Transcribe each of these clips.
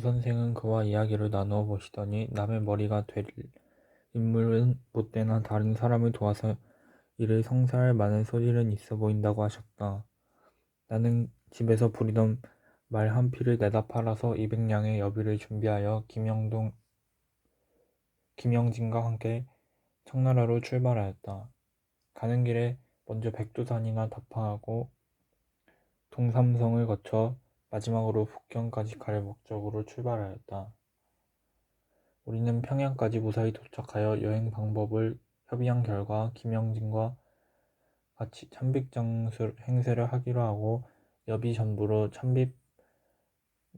선생은 그와 이야기를 나누어 보시더니 남의 머리가 될 인물은 못되나 다른 사람을 도와서 이를 성사할 만한 소질은 있어 보인다고 하셨다. 나는 집에서 부리던 말 한 피를 내다 팔아서 이백냥의 여비를 준비하여 김영동 김영진과 함께 청나라로 출발하였다. 가는 길에 먼저 백두산이나 답항하고 동삼성을 거쳐 마지막으로 북경까지 갈 목적으로 출발하였다. 우리는 평양까지 무사히 도착하여 여행 방법을 협의한 결과 김영진과 같이 참빗 장수 행세를 하기로 하고 여비 전부로 참빗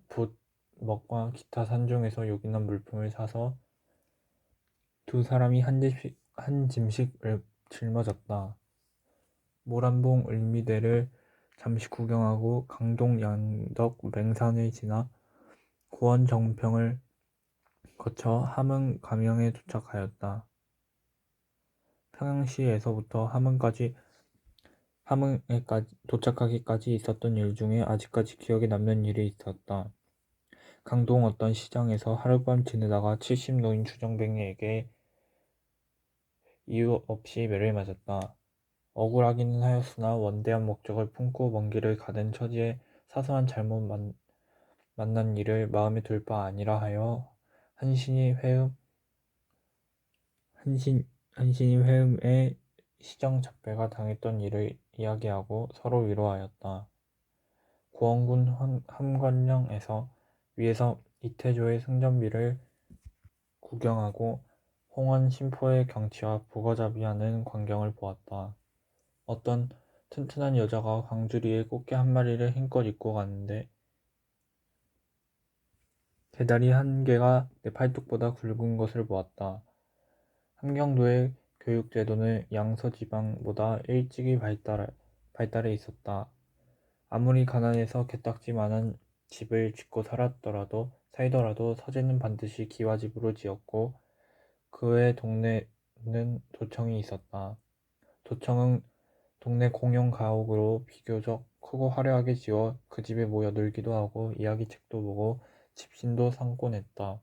붓 먹과 기타 산중에서 요긴한 물품을 사서 두 사람이 한 짐씩, 한 짐씩을 짊어졌다. 모란봉 을미대를 잠시 구경하고 강동 양덕 맹산을 지나 고원 정평을 거쳐 함흥 감영에 도착하였다. 평양시에서부터 함흥까지 함흥에까지 도착하기까지 있었던 일 중에 아직까지 기억에 남는 일이 있었다. 강동 어떤 시장에서 하룻밤 지내다가 70노인 주정뱅이에게 이유 없이 매를 맞았다. 억울하기는 하였으나 원대한 목적을 품고 먼 길을 가던 처지에 사소한 잘못 만, 만난 일을 마음에 둘 바 아니라 하여 한신이 회음 한신 한신이 회음에 시정 잡배가 당했던 일을 이야기하고 서로 위로하였다. 고원군 함관령에서 위에서 이태조의 승전비를 구경하고 홍원 심포의 경치와 북어잡이하는 광경을 보았다. 어떤 튼튼한 여자가 광주리에 꽃게 한 마리를 힘껏 입고 가는데 대다리 한 개가 내 팔뚝보다 굵은 것을 보았다. 함경도의 교육제도는 양서지방보다 일찍이 발달, 발달해 있었다. 아무리 가난해서 개딱지만한 집을 짓고 살았더라도 살더라도 서재는 반드시 기와집으로 지었고 그의 동네는 도청이 있었다. 도청은 동네 공용 가옥으로 비교적 크고 화려하게 지어 그 집에 모여 놀기도 하고 이야기책도 보고 집신도 삼곤 했다.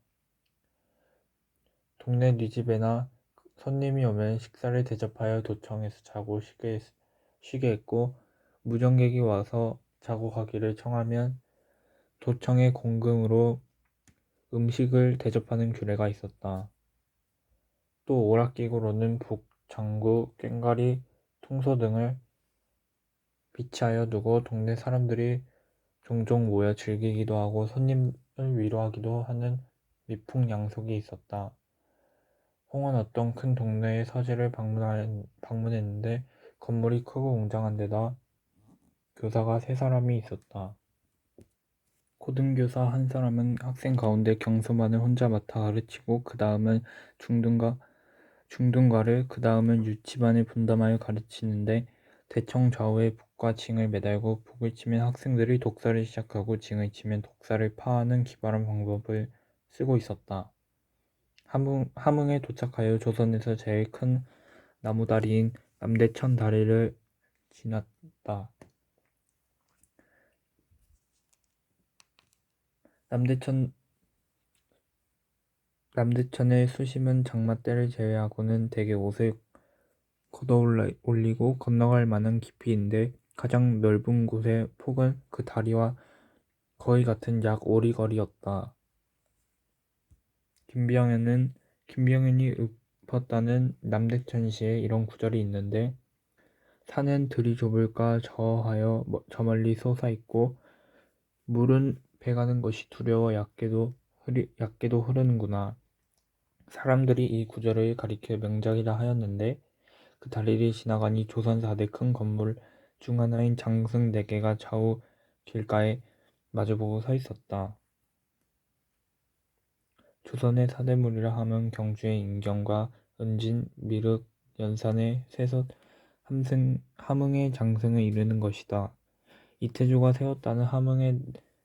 동네 네 집에나 손님이 오면 식사를 대접하여 도청에서 자고 쉬게, 쉬게 했고 무정객이 와서 자고 가기를 청하면 도청의 공금으로 음식을 대접하는 규례가 있었다. 또 오락기구로는 북, 장구, 꽹과리, 통소 등을 비치하여 두고 동네 사람들이 종종 모여 즐기기도 하고 손님을 위로하기도 하는 미풍양속이 있었다. 홍은 어떤 큰 동네의 서재를 방문했는데 건물이 크고 웅장한 데다 교사가 세 사람이 있었다. 고등교사 한 사람은 학생 가운데 경서만을 혼자 맡아 가르치고 그 다음은 중등과 중등과를 그 다음은 유치반을 분담하여 가르치는데 대청 좌우에 북과 징을 매달고 북을 치면 학생들이 독사를 시작하고 징을 치면 독사를 파하는 기발한 방법을 쓰고 있었다. 함흥, 함흥에 도착하여 조선에서 제일 큰 나무다리인 남대천 다리를 지났다. 남대천 남대천의 수심은 장마 때를 제외하고는 대개 옷을 걷어올리고 건너갈 만한 깊이인데 가장 넓은 곳의 폭은 그 다리와 거의 같은 약 오리거리였다. 김병현은 김병현이 읊었다는 남대천시에 이런 구절이 있는데 산은 들이 좁을까 저하여 저 멀리 솟아있고 물은 배가는 것이 두려워 얕게도, 흐리, 얕게도 흐르는구나. 사람들이 이 구절을 가리켜 명작이라 하였는데 그 다리를 지나가니 조선 4대 큰 건물 중 하나인 장승 4개가 좌우 길가에 마주보고 서 있었다. 조선의 사대물이라 하면 경주의 인경과 은진, 미륵, 연산의 쇠솥, 함승, 함흥의 장승을 이르는 것이다. 이태조가 세웠다는 함흥의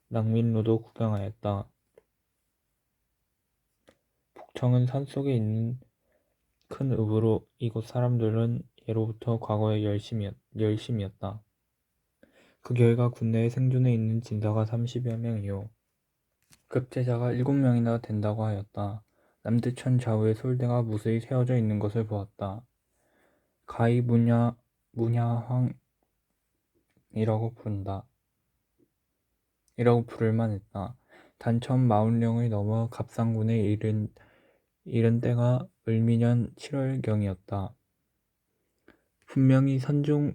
낭민로도 구경하였다. 북청은 산속에 있는 큰 읍으로 이곳 사람들은 예로부터 과거에 열심이었, 열심이었다. 그 결과 국내에 생존해 있는 진사가 30여 명이요. 급제자가 일곱 명이나 된다고 하였다. 남대천 좌우에 솔대가 무수히 세워져 있는 것을 보았다. 가히 문야, 문야황이라고 부른다. 이라고 부를 만 했다. 단천 마운령을 넘어 갑상군에 이른, 이른 때가 을미년 7월경이었다. 분명히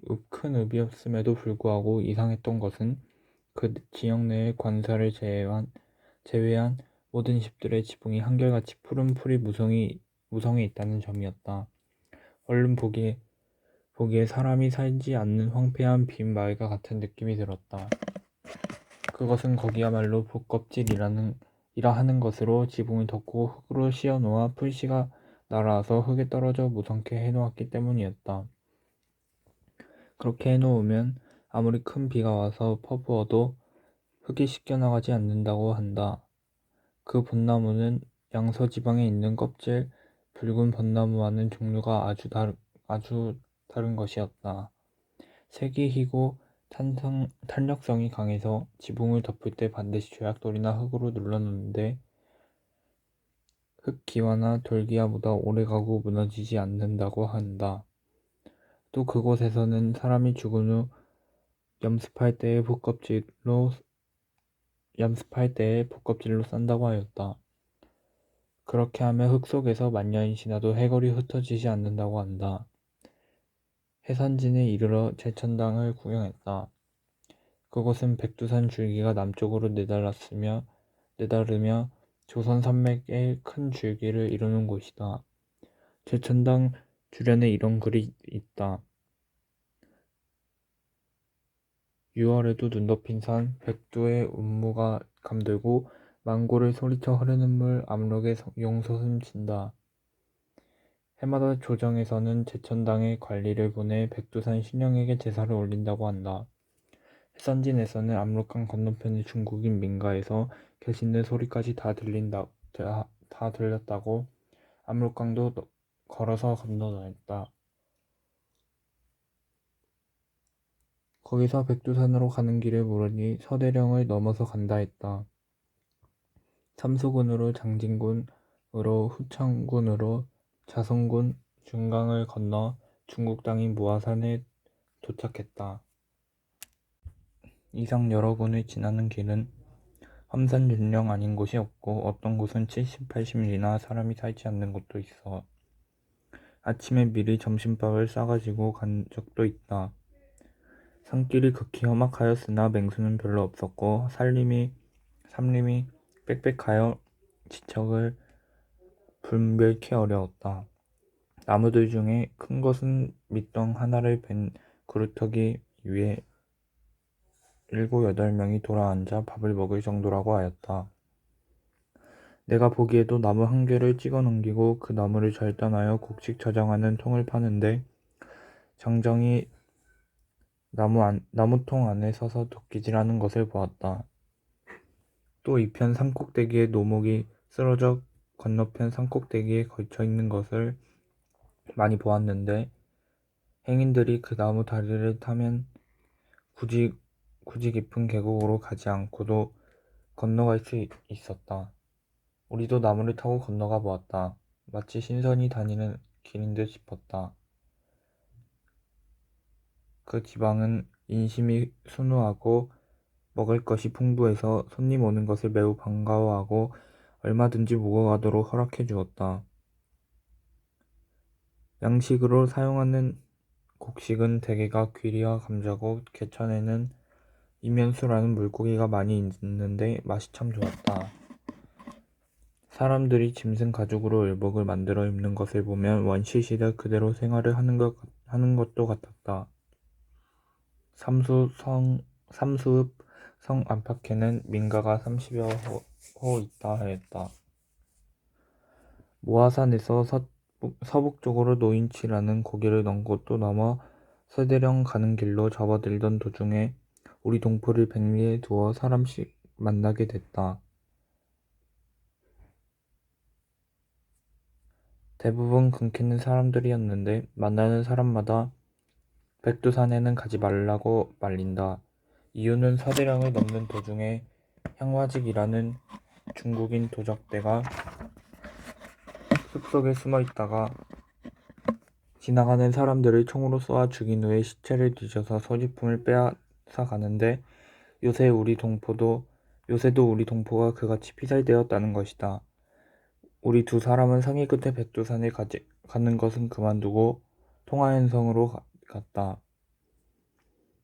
읍큰 읍이었음에도 불구하고 이상했던 것은 그 지역 내의 관사를 제외한, 제외한 모든 집들의 지붕이 한결같이 푸른 풀이 무성이, 무성해 있다는 점이었다. 얼른 보기에, 보기에 사람이 살지 않는 황폐한 빈 마을과 같은 느낌이 들었다. 그것은 거기야말로 붓껍질이라는 이라 하는 것으로 지붕을 덮고 흙으로 씌워 놓아 풀씨가 날아와서 흙에 떨어져 무성케 해 놓았기 때문이었다. 그렇게 해 놓으면 아무리 큰 비가 와서 퍼부어도 흙이 씻겨 나가지 않는다고 한다. 그 벚나무는 양서 지방에 있는 껍질 붉은 벚나무와는 종류가 아주, 다르, 아주 다른 것이었다. 색이 희고 탄성, 탄력성이 강해서 지붕을 덮을 때 반드시 조약돌이나 흙으로 눌러놓는데 흙기와나 돌기와보다 오래가고 무너지지 않는다고 한다. 또 그곳에서는 사람이 죽은 후 염습할 때의 붓껍질로 염습할 때의 붓껍질로 싼다고 하였다. 그렇게 하면 흙 속에서 만년이 지나도 해골이 흩어지지 않는다고 한다. 해산진에 이르러 제천당을 구경했다. 그곳은 백두산 줄기가 남쪽으로 내달았으며 내다르며 조선 산맥의 큰 줄기를 이루는 곳이다. 제천당 주변에 이런 글이 있다. 6월에도 눈 덮인 산 백두의 운무가 감들고 망고를 소리쳐 흐르는 물 압록의 용솟음 친다. 해마다 조정에서는 제천당에 관리를 보내 백두산 신령에게 제사를 올린다고 한다. 해산진에서는 압록강 건너편의 중국인 민가에서 계신는 소리까지 다 들린다, 다, 다 들렸다고 압록강도 걸어서 건너다녔다. 거기서 백두산으로 가는 길을 물으니 서대령을 넘어서 간다 했다. 삼수군으로 장진군으로 후창군으로 자성군 중강을 건너 중국 땅인 무화산에 도착했다. 이상 여러 군을 지나는 길은 함산윤령 아닌 곳이 없고 어떤 곳은 70, 80일이나 사람이 살지 않는 곳도 있어. 아침에 미리 점심밥을 싸가지고 간 적도 있다. 산길이 극히 험악하였으나 맹수는 별로 없었고 살림이 삼림이 빽빽하여 지척을 분별케 어려웠다. 나무들 중에 큰 것은 밑덩 하나를 벤 그루터기 위에 일곱 여덟 명이 돌아앉아 밥을 먹을 정도라고 하였다. 내가 보기에도 나무 한 개를 찍어 넘기고 그 나무를 절단하여 곡식 저장하는 통을 파는데 정정이 나무 안, 나무통 안에 서서 도끼질하는 것을 보았다. 또 이편 산꼭대기에 노목이 쓰러져 건너편 산꼭대기에 걸쳐 있는 것을 많이 보았는데 행인들이 그 나무 다리를 타면 굳이 굳이 깊은 계곡으로 가지 않고도 건너갈 수 있었다. 우리도 나무를 타고 건너가 보았다. 마치 신선이 다니는 길인 듯 싶었다. 그 지방은 인심이 순우하고 먹을 것이 풍부해서 손님 오는 것을 매우 반가워하고 얼마든지 묵어가도록 허락해 주었다. 양식으로 사용하는 곡식은 대개가 귀리와 감자고 개천에는 이면수라는 물고기가 많이 있는데 맛이 참 좋았다. 사람들이 짐승 가죽으로 의복을 만들어 입는 것을 보면 원시 시대 그대로 생활을 하는 것 하는 것도 같았다. 삼수 성 삼수읍 성 안팎에는 민가가 30여 호, 호 있다 하였다. 모화산에서 서북, 서북쪽으로 노인치라는 고개를 넘고 또 넘어 서대령 가는 길로 접어들던 도중에 우리 동포를 백리에 두어 사람씩 만나게 됐다. 대부분 근키는 사람들이었는데 만나는 사람마다 백두산에는 가지 말라고 말린다. 이유는 서대령을 넘는 도중에 향화직이라는 중국인 도적대가 숲속에 숨어 있다가 지나가는 사람들을 총으로 쏘아 죽인 후에 시체를 뒤져서 소지품을 빼앗아 가는데 요새 우리 동포도 요새도 우리 동포가 그같이 피살되었다는 것이다. 우리 두 사람은 상의 끝에 백두산에 가지, 가는 것은 그만두고 통화현성으로 가- 갔다.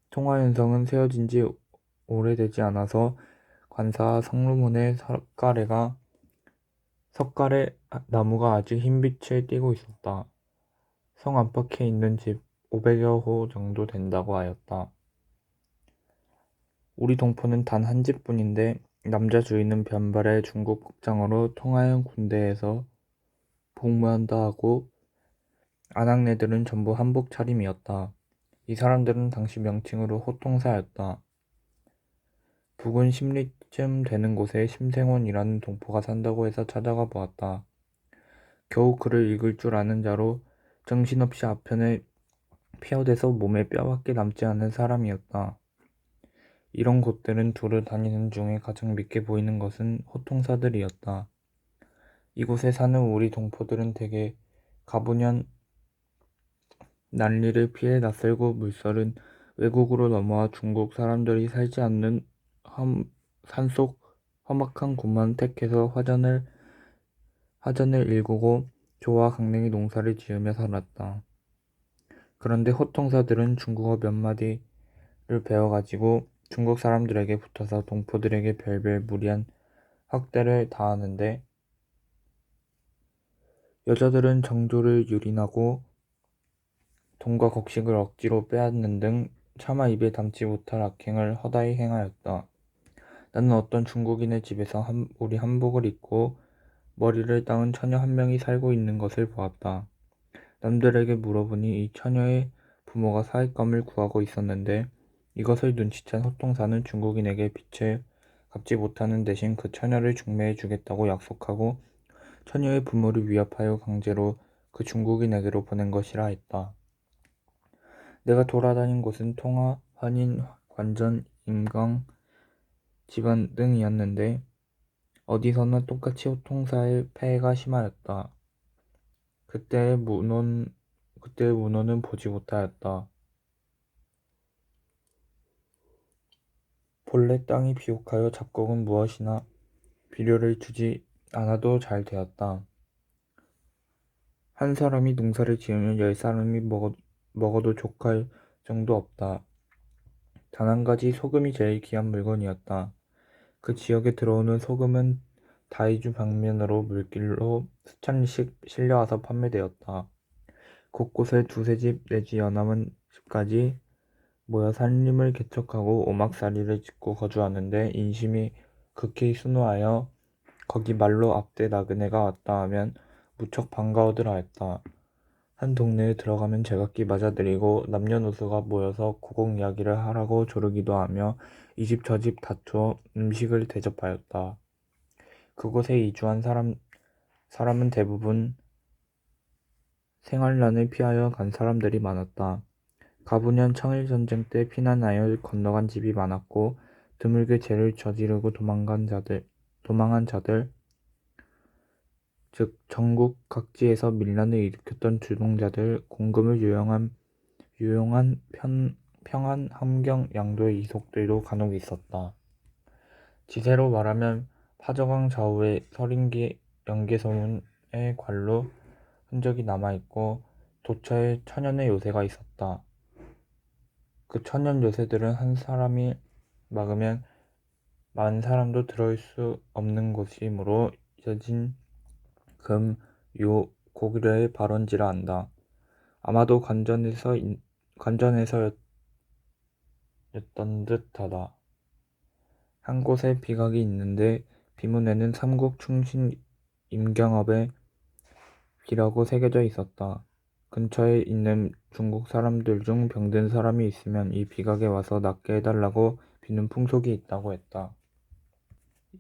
통화현성은 세워진 지 오래되지 않아서 관사 성루문의 석가래가 석가래 나무가 아직 흰빛을 띠고 있었다. 성 안팎에 있는 집 500여 호 정도 된다고 하였다. 우리 동포는 단 한 집뿐인데 남자 주인은 변발의 중국 복장으로 통하연 군대에서 복무한다 하고 아낙네들은 전부 한복 차림이었다. 이 사람들은 당시 명칭으로 호통사였다. 북은 십리 쯤 되는 곳에 심생원이라는 동포가 산다고 해서 찾아가 보았다. 겨우 글을 읽을 줄 아는 자로 정신없이 앞편에 피어대서 몸에 뼈밖에 남지 않은 사람이었다. 이런 곳들은 두루 다니는 중에 가장 믿게 보이는 것은 호통사들이었다. 이곳에 사는 우리 동포들은 대개 가부년 난리를 피해 낯설고 물설은 외국으로 넘어와 중국 사람들이 살지 않는 험, 산속 험악한 곳만 택해서 화전을 화전을 일구고 조와 강냉이 농사를 지으며 살았다. 그런데 호통사들은 중국어 몇 마디를 배워가지고 중국 사람들에게 붙어서 동포들에게 별별 무리한 학대를 다하는데 여자들은 정조를 유린하고 돈과 곡식을 억지로 빼앗는 등 차마 입에 담지 못할 악행을 허다히 행하였다. 나는 어떤 중국인의 집에서 한, 우리 한복을 입고 머리를 따은 처녀 한 명이 살고 있는 것을 보았다. 남들에게 물어보니 이 처녀의 부모가 사익감을 구하고 있었는데 이것을 눈치챈 호통사는 중국인에게 빚을 갚지 못하는 대신 그 처녀를 중매해 주겠다고 약속하고 처녀의 부모를 위협하여 강제로 그 중국인에게로 보낸 것이라 했다. 내가 돌아다닌 곳은 통화, 환인, 관전, 임강, 집안 등이었는데 어디서나 똑같이 호통사의 폐해가 심하였다. 그때의 문원, 그때의 문호는 보지 못하였다. 본래 땅이 비옥하여 잡곡은 무엇이나 비료를 주지 않아도 잘 되었다. 한 사람이 농사를 지으면 열 사람이 먹어, 먹어도 족할 정도 없다. 단 한 가지 소금이 제일 귀한 물건이었다. 그 지역에 들어오는 소금은 다이주 방면으로 물길로 수천씩 실려와서 판매되었다. 곳곳에 두세 집 내지 연함은 집까지 모여 산림을 개척하고 오막살이를 짓고 거주하는데 인심이 극히 순호하여 거기 말로 앞대 나그네가 왔다 하면 무척 반가워들 하였다. 한 동네에 들어가면 제각기 맞아들이고 남녀노소가 모여서 고공 이야기를 하라고 조르기도 하며 이 집 저 집 다투어 음식을 대접하였다. 그곳에 이주한 사람, 사람은 대부분 생활난을 피하여 간 사람들이 많았다. 가부년 청일전쟁 때 피난하여 건너간 집이 많았고 드물게 죄를 저지르고 도망간 자들, 도망한 자들, 즉 전국 각지에서 밀란을 일으켰던 주동자들, 공금을 유용한 유용한 편, 평안 함경 양도의 이속들도 간혹 있었다. 지세로 말하면 파저강 좌우의 서린기 연개소문의 관로 흔적이 남아있고 도처에 천연의 요새가 있었다. 그 천연 요새들은 한 사람이 막으면 만 사람도 들어올 수 없는 곳이므로 여진 금, 요, 고구려의 발원지라 한다. 아마도 관전에서 관전에서였던 듯하다. 한 곳에 비각이 있는데 비문에는 삼국 충신 임경업의 비라고 새겨져 있었다. 근처에 있는 중국 사람들 중 병든 사람이 있으면 이 비각에 와서 낫게 해달라고 비는 풍속이 있다고 했다.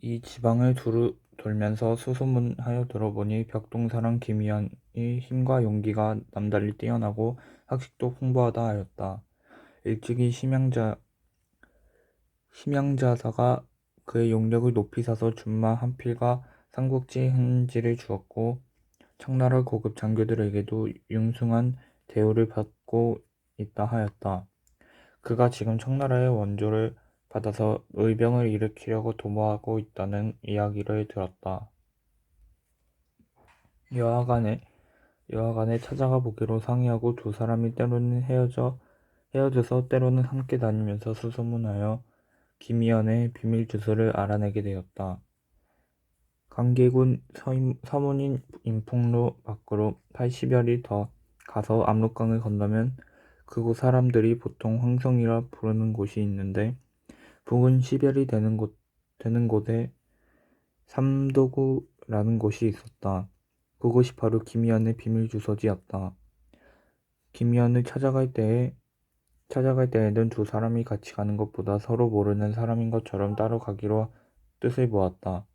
이 지방을 두루 돌면서 수소문하여 들어보니 벽동사랑 김희연이 힘과 용기가 남달리 뛰어나고 학식도 풍부하다 하였다. 일찍이 심양자 심양자사가 그의 용력을 높이 사서 준마 한 필과 삼국지 흔지를 주었고 청나라 고급 장교들에게도 융숭한 대우를 받고 있다 하였다. 그가 지금 청나라의 원조를 받아서 의병을 일으키려고 도모하고 있다는 이야기를 들었다. 여하간에 여하간에 찾아가 보기로 상의하고 두 사람이 때로는 헤어져 헤어져서 때로는 함께 다니면서 수소문하여 김희연의 비밀 주소를 알아내게 되었다. 강계군 서문인 인폭로 밖으로 80여리 더 가서 압록강을 건너면 그곳 사람들이 보통 황성이라 부르는 곳이 있는데 북은 10여리 되는 곳 되는 곳에 삼도구라는 곳이 있었다. 그곳이 바로 김희연의 비밀 주소지였다. 김희연을 찾아갈 때에 찾아갈 때에는 두 사람이 같이 가는 것보다 서로 모르는 사람인 것처럼 따로 가기로 뜻을 모았다.